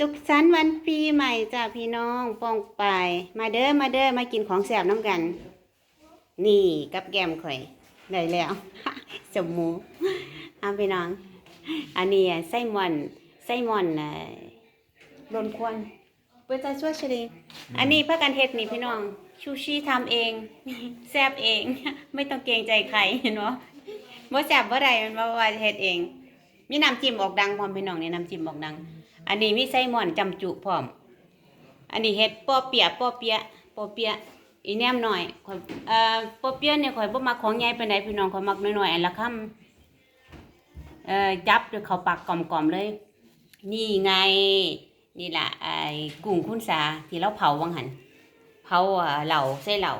สุขสันต์วันปีใหม่จ้าพี่น้องป้องไปายมาเด้อมาเด้อมากินของแซ่บน้ำกัน นี่กับแกมข่อยได้แล้วสมหมูเอาพี่น้อง อันนี้ไส้หมอนไส้หมอนเอ่อรนควนเปิดใจช่วยเฉลีอันนี้พักกันเฮ็ดนี่พี่น้อง ชูชีทำเองแซ่บเอง ไม่ต้องเกรงใจใครเห็นบ่บ่แซ่บบ่ได้มันว่าว่าเฮ็ดเอง มีน้ำจิ้มออกดังพร้อมพี่น้องนี่น้ำจิ้มออกดัง อันนี้มีไส้หม่อนจำจุพร้อม อันนี้เฮ็ดปอเปียะปอเปียะปอเปียะอีแนมหน่อยข่อยเอ่อปอเปียะเนี่ยข่อยบ่มักของใหญ่ปานใดพี่น้องข่อยมักน้อยๆอันละคำเอ่อจับด้วยเข้าปากกล่อมๆเลย นี่ไงนี่ล่ะไอ้กุ้งคุณสาที่เราเผาวังหันเผาเหล่าใส่เหล่า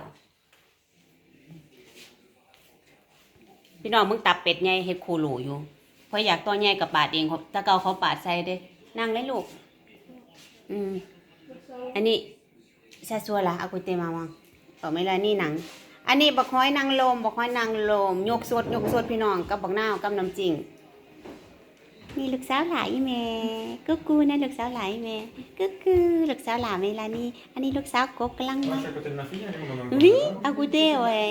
พี่น้องมึงตับเป็ดใหญ่เฮ็ดคูหลูอยู่เพราะอยากตัวใหญ่กับปาดเองถ้าเกาเขาปาดใส่เด้ นั่งเลยลูก อืม อันนี้ซาซัวละเอากุเตมาวังเอาไม่ละนี่หนัง อันนี้บักห้อยนางลมบักห้อยนางลม ยกสดยกสดพี่น้องกับบักนาวกับน้ำจริงนี่ลูกสาวหลายแม่กุ๊กกูนะลูกสาวหลายแม่กุ๊กกูลูกสาวหลายเวลานี่อันนี้ลูกสาวกบกำลัง Moi, มา je suis à côté de ma fille, elle est mon maman. วิเอากุเต้เว้ย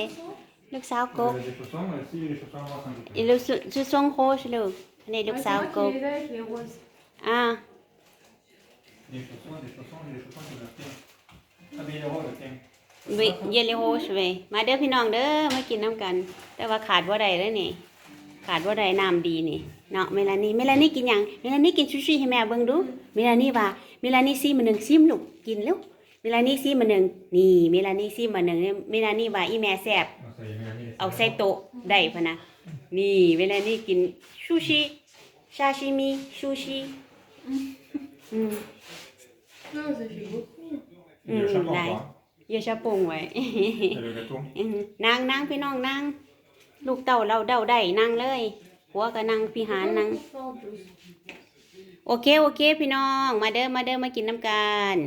ลูกสาวกบ Elle a des chaussons, moi aussi, j'ai des chaussons à voir quand อีลูกสุดทรงโคชลูกอันนี้ลูกสาวกบ les avec les roses. อ่า Des chaussons, des chaussons, j'ai des chaussons que j'ai achetés. Ah, mais il est rose, tiens. วิเยลลี่โฮชเวยมาเด้อพี่น้องเด้อมากินน้ำกัน แต่ว่าขาดว่าใดเลยนี่ ขาดว่าใดน้ำดีนี่เนาะเมลานี่เมลานี่กินหยังเมลานี่กินซูชิให้แม่เบิ่งดูเมลานี่ว่าเมลานี่ซีมาหนึ่งซิมลูกกินเร็วเมลานี่ซีมาหนึ่งนี่เมลานี่ซีมาหนึ่งเมลานี่ว่าอีแม่แซ่บ Ah, ça y est, Mélanie, elle est เอาใส่โต๊ะได้พะนะนี่เวลานี่กินซูชิ ซาชิมิซูชิอืม Non, ça fait beaucoup. Il y a le chapeau Mm, encore. เยาชาปงไว้ hein. Et le gâteau. อืมนางนางพี่น้องนางลูกเต่าเราเดาได้นางเลยหัวก็นางพี่หารนาง en plus. โอเคโอเค พี่น้อง มาเด้อมาเด้อมากินน้ำกัน